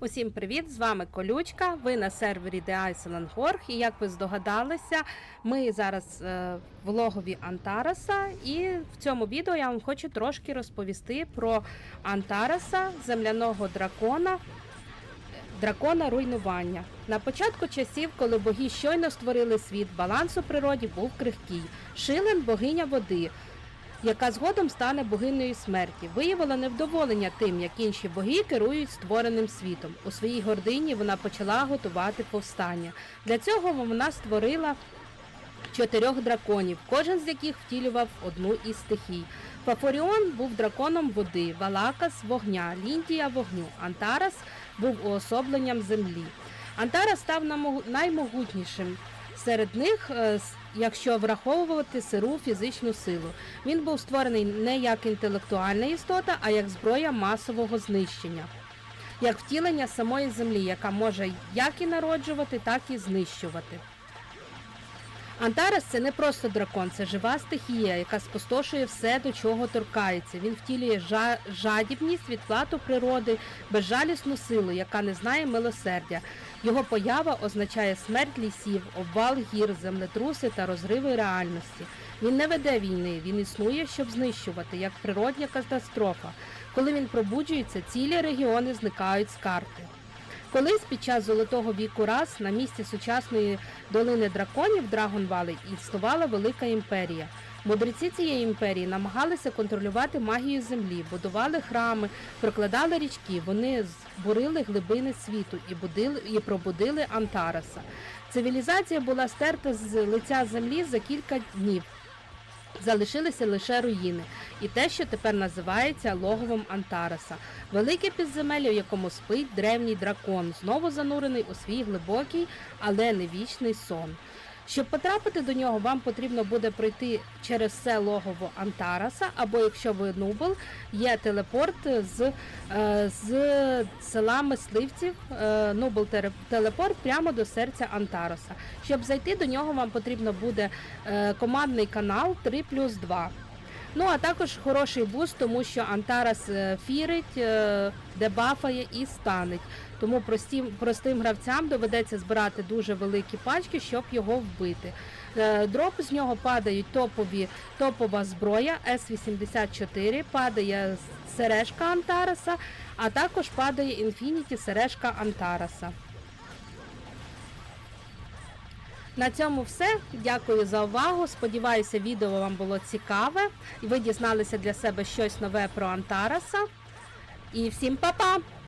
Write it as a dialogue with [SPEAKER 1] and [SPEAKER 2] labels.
[SPEAKER 1] Усім привіт! З вами Колючка. Ви на сервері The Iceland Gorg. І як ви здогадалися, ми зараз е, в логові Антараса. І в цьому відео я вам хочу трошки розповісти про Антараса, земляного дракона. Дракона руйнування. На початку часів, коли боги щойно створили світ, баланс у природі був крихкий. Шилен богиня води, яка згодом стане богинею смерті, виявила невдоволення тим, як інші боги керують створеним світом. У своїй гордині вона почала готувати повстання. Для цього вона створила чотирьох драконів, кожен з яких втілював одну із стихій. Фафоріон був драконом води, Валакас вогня, Ліндія вогню, Антарас був уособленням землі. Антарас став наймогутнішим серед них, е, якщо враховувати сиру фізичну силу. Він був створений не як інтелектуальна істота, а як зброя масового знищення. Як втілення самої землі, яка може як і народжувати, так і знищувати. Антарес це не просто дракон, це жива стихія, яка спустошує все, до чого торкається. Він втілює жа- жадібність, відплату природи, безжалісну силу, яка не знає милосердя. Його поява означає смерть лісів, обвал гір, землетруси та розриви реальності. Він не веде війни, він існує, щоб знищувати, як природня катастрофа. Коли він пробуджується, цілі регіони зникають з карти. Колись під час золотого віку раз на місці сучасної долини драконів Драгонвали існувала велика імперія. Мудреці цієї імперії намагалися контролювати магію землі, будували храми, прокладали річки. Вони збурили глибини світу і будили і пробудили Антараса. Цивілізація була стерта з лиця землі за кілька днів. Залишилися лише руїни. І те, що тепер називається логовом Антараса, велике підземелля, в якому спить древній дракон, знову занурений у свій глибокий, але не вічний сон. Щоб потрапити до нього, вам потрібно буде пройти через все логово Антараса, або якщо ви Нубл, є телепорт з, е, з села мисливців, е, Нубл телепорт прямо до серця Антараса. Щоб зайти до нього, вам потрібно буде е, командний канал 3 плюс 2. Ну а також хороший буст, тому що Антарас е, фірить, е, дебафає і станеть. Тому простим, простим гравцям доведеться збирати дуже великі пачки, щоб його вбити. Е, Дроп з нього падають топові, топова зброя С-84, падає сережка Антараса, а також падає Інфініті сережка Антараса. На цьому все. Дякую за увагу. Сподіваюся, відео вам було цікаве ви дізналися для себе щось нове про Антараса. І всім па-па!